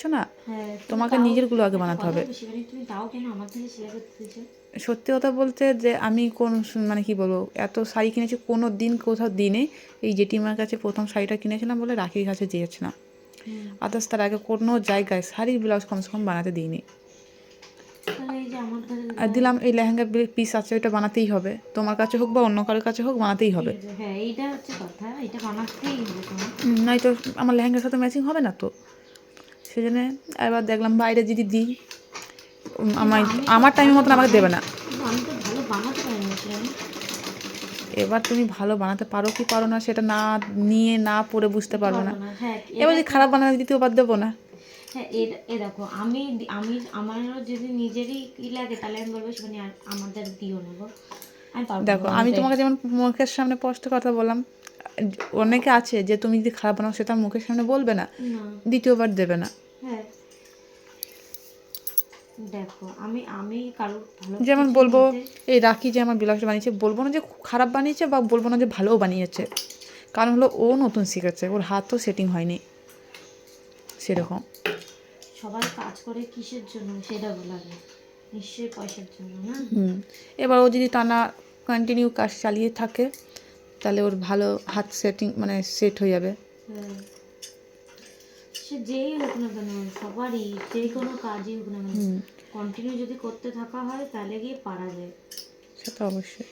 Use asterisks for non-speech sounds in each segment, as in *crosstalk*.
করছ না? হ্যাঁ তোমাকে নিজেরগুলো আগে বানাতে হবে। সত্যি কথা বলতে যে আমি কোন মানে কি বলব এত শাড়ি কিনেছি কোনো দিন কোথাও দিনে এই জেঠিমার কাছে প্রথম শাড়িটা কিনেছিলাম বলে রাখির কাছে দিয়েছিলাম আদার্স তার আগে কোনো জায়গায় শাড়ির ব্লাউজ কমসে কম বানাতে দিইনি। আর দিলাম এই লেহেঙ্গার পিস আছে ওইটা বানাতেই হবে। তোমার কাছে হোক বা অন্য কারোর কাছে হোক বানাতেই হবে। হ্যাঁ এইটা হচ্ছে কথা এটা বানাতেই হবে তোমার। হুম, নয়তো আমার লেহেঙ্গার সাথে ম্যাচিং হবে না তো? সেই জন্য এবার দেখলাম বাইরে যদি দিই আমার আমার টাইমের মতন আমাকে দেবে না। এবার তুমি ভালো বানাতে পারো কি পারো না সেটা না নিয়ে না পড়ে বুঝতে পারব না। হ্যাঁ এবার যদি খারাপ বানাতে দিতে দ্বিতীয়বার দেবো না। হ্যাঁ এ- দেখো আমি আমি আমারও যদি নিজেরই ই লাগে তাহলে আমি বলব সেখানে আর আমাদের দিও না দেখো আমি তোমাকে যেমন মুখের সামনে স্পষ্ট কথা বললাম অনেকে আছে যে তুমি যদি খারাপ বানাও সেটা মুখের সামনে বলবে না। দ্বিতীয়বার দেবে না। দেখো আমি আমি কারোর ভালো যেমন বলব এই রাখি যে আমার ব্লাউজটা বানিয়েছে বলব না যে খুব খারাপ বানিয়েছে বা বলব না যে ভালোও বানিয়েছে। কারণ হলো ও নতুন শিখেছে ওর হাতও সেটিং হয়নি। সেরকম। সবাই কাজ করে কিসের জন্য? সেটা বলা নিশ্চয়ই পয়সার জন্য না? হুম। এবার ও যদি টানা কন্টিনিউ কাজ চালিয়ে থাকে তাহলে ওর ভালো হাত সেটিং মানে সেট হয়ে যাবে। হ্যাঁ। সে যেই হোক না কেন সবারই যে কোনো কাজই হোক না কেন কন্টিনিউ যদি করতে থাকা হয় তাহলে গিয়ে পারা যায়। সেটা অবশ্যই।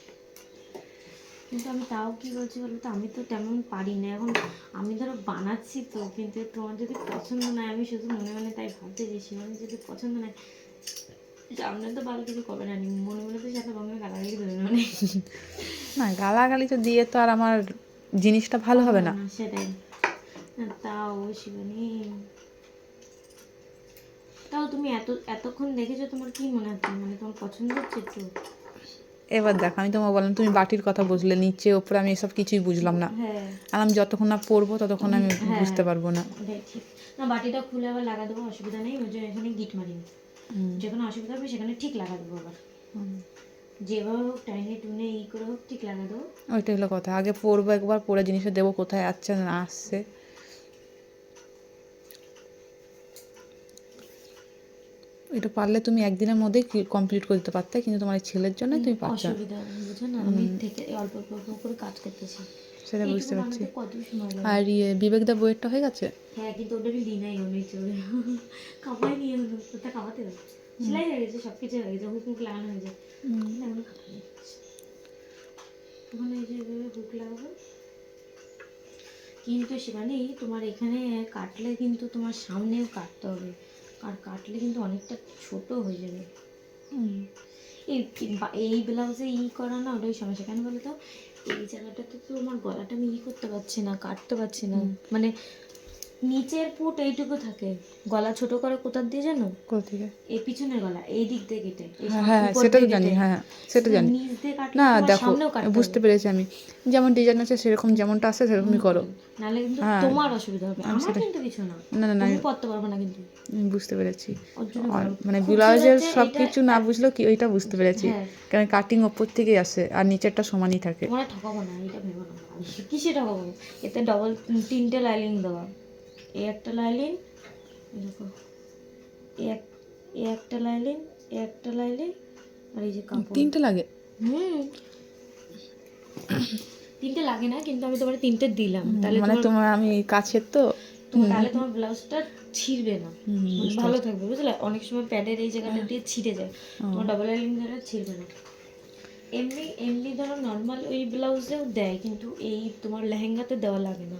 কিন্তু আমি তাও কি বলছি বলো তো আমি তো তেমন পারি না। এখন আমি ধরো বানাচ্ছি তো কিন্তু তোমার যদি পছন্দ নয় আমি শুধু মনে মনে তাই ভাবতে যে শিবানী যদি পছন্দ নয় সামনে তো ভালো কিছু করবে না মনে মনে তো সাথে বাংলা গালাগালি দেবে মানে। *laughs* না গালাগালি তো দিয়ে তো আর আমার জিনিসটা ভালো হবে না সেটাই। তাও শিবানী তাও তুমি এত এতক্ষণ দেখেছ তোমার কি মনে হচ্ছে? মানে তোমার পছন্দ হচ্ছে একটু এবার দেখো আমি তোমাকে বললাম তুমি বাটির কথা বুঝলে নিচে ওপরে আমি এসব কিছুই বুঝলাম না। হ্যাঁ। আর আমি যতক্ষণ না পড়ব ততক্ষণ আমি বুঝতে পারব না। না বাটিটা খুলে আবার লাগা দেবো অসুবিধা নেই ওই যে এখানে গিট মারিনি। যেখানে অসুবিধা হবে সেখানে ঠিক লাগা দেবো আবার। যেভাবে হোক টাইনে টুনে ই করে হোক ঠিক লাগা দেবো। ওইটাই হলো কথা। আগে পড়ব একবার পরে জিনিসটা দেবো কোথায় আসছে না আসছে। এটা পারলে তুমি একদিনের মধ্যেই কমপ্লিট করে দিতে পারতে কিন্তু তোমার ছেলের জন্য তুমি পারছ। না। অসুবিধা বুঝো না? আমি থেকে অল্প অল্প করে কাজ করতেছি। সেটা বুঝতে পারছি। আর ইয়ে বিবেকদা বইয়েরটা হয়ে গেছে? হ্যাঁ কিন্তু ওটা আমি দিই নাই অনেক চলে কামাই নিয়ে হলো ওটা কামাতে হবে। সেলাই হয়ে গেছে সব কিছু হয়ে গেছে হুক মুখ লাগানো হয়ে যায় ওখানে এই যে হুক লাগাবো। কিন্তু শিবানী তোমার এখানে কাটলে কিন্তু তোমার সামনেও কাটতে হবে। আর কাটলে কিন্তু অনেকটা ছোট হয়ে যাবে। হুম। এই এই ব্লাউজে ই করা না ওটাই সমস্যা। কেন বলতো? তো এই জায়গাটাতে তো আমার গলাটা আমি ই করতে পারছি না কাটতে পারছি না। মানে নিচের পুট এইটুকু থাকে। গলা ছোট করে কোথার দিয়ে জানো? কোথা থেকে? এই পিছনের গলা এই দিক দিয়ে কেটে। হ্যাঁ হ্যাঁ সেটা জানি হ্যাঁ হ্যাঁ, সেটা জানি। না দেখো বুঝতে পেরেছি আমি। যেমন ডিজাইন আছে সেরকম যেমনটা আছে সেরকমই করো। নাহলে কিন্তু হ্যাঁ। তোমার অসুবিধা হবে। আমার কিন্তু কিছু না। না না তুমি পড়তে পারবে না কিন্তু। বুঝতে পেরেছি। মানে ব্লাউজের সব কিছু না বুঝলেও কি ওইটা বুঝতে পেরেছি। হ্যাঁ। কারণ কাটিং ওপর থেকেই আসে আর নিচেরটা সমানই থাকে। তোমার ঠকাবো না এটা ভেবো না। কিসে ঠকাবো? এতে ডবল তিনটে লাইলিং দেওয়া। এই একটা লাইলিং দেখো এক এই একটা লাইলিং এই একটা লাইলিং আর এই যে কাপড়। তিনটে লাগে? হুম। তিনটে লাগে না কিন্তু আমি তোমার তিনটে দিলাম। তাহলে মানে তোমার আমি কাছের তো? তাহলে তোমার ব্লাউজটা ছিঁড়বে না। মানে ভালো থাকবে বুঝলে? অনেক সময় প্যাডের এই জায়গাটা দিয়ে ছিঁড়ে যায়। তোমার ডাবল লাইনিং দ্বারা ছিঁড়বে না। এমনি এমনি ধরো নর্মাল ওই ব্লাউজেও দেয় কিন্তু এই তোমার লেহেঙ্গাতে দেওয়া লাগে না।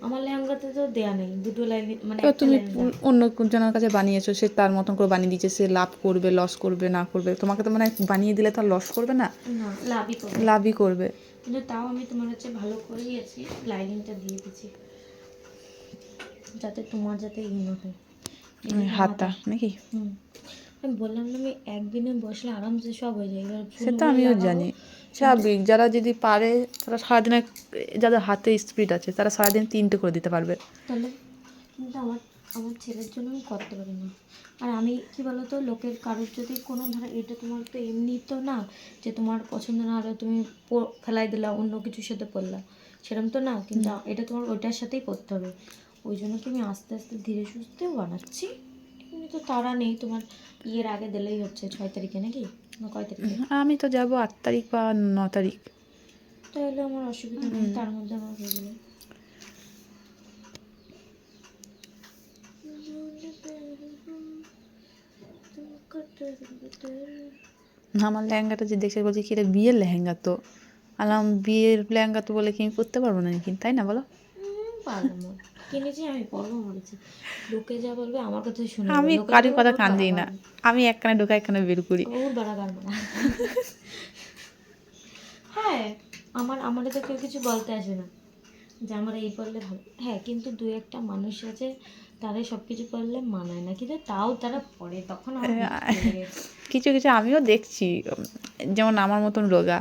আমার লেহেঙ্গাতে তো দেয়া নেই দুটো লাইন মানে তুমি অন্য জনের কাছে বানিয়েছো সে তার মতন করে বানিয়ে দিচ্ছে সে লাভ করবে লস করবে না করবে তোমাকে তো মানে বানিয়ে দিলে তো লস করবে না? লাভই করবে। লাভই করবে। কিন্তু তাও আমি তোমার হচ্ছে ভালো করেই আছি লাইনিংটা দিয়ে দিচ্ছি যাতে তোমার যাতে ই না হয়। হাতটা নাকি? হুম। বললাম না আমি একদিনে বসলে আরামসে সব হয়ে যায়। এবার সে তো আমিও জানি। স্বাভাবিক যারা যদি পারে তারা সারাদিনে যাদের হাতে স্পিড আছে তারা সারাদিন তিনটে করে দিতে পারবে। তাহলে কিন্তু আমার আমার ছেলের জন্য আমি করতে পারি না। আর আমি কি বলতো লোকের কারোর যদি কোনো ধরো এটা তোমার তো এমনি তো না যে তোমার পছন্দ না হলে তুমি ফেলাই দিলা অন্য কিছুর সাথে পড়লা সেরকম তো না কিন্তু এটা তোমার ওইটার সাথেই করতে হবে। ওই জন্য কি আমি আস্তে আস্তে ধীরে সুস্থেও বানাচ্ছি? এমনি তো তারা নেই তোমার ইয়ের আগে দিলেই হচ্ছে ছয় তারিখে নাকি? না কয় তারিখে? আমি তো যাব আট তারিখ বা ন তারিখ। তাহলে আমার অসুবিধা নেই তার মধ্যে আমার হয়ে গেলে আমার লেহেঙ্গাটা যে দেখে বলছি কি এটা বিয়ের লেহেঙ্গা তো। আলাম বিয়ের লেহেঙ্গা তো বলে কি আমি পরতে পারব না নাকি? তাই না বলো? পারব। কিনেছি আমি পরবো বলেছি লোকে যা বলবে আমার কথা শুনে আমি কারোর কথা কান দিই না। আমি এক কানে ঢোকা এক কানে বের করি। ওর বাড়া গান হ্যাঁ আমার আমারে তো কেউ কিছু বলতে আসে না। যে আমার এই পড়লে ভালো। হ্যাঁ কিন্তু দু একটা মানুষ আছে তারা সব কিছু পড়লে মানায় না। কিন্তু তাও তারা পড়ে তখন লাগে। কিছু কিছু আমিও দেখছি যেমন আমার মতন রোগা।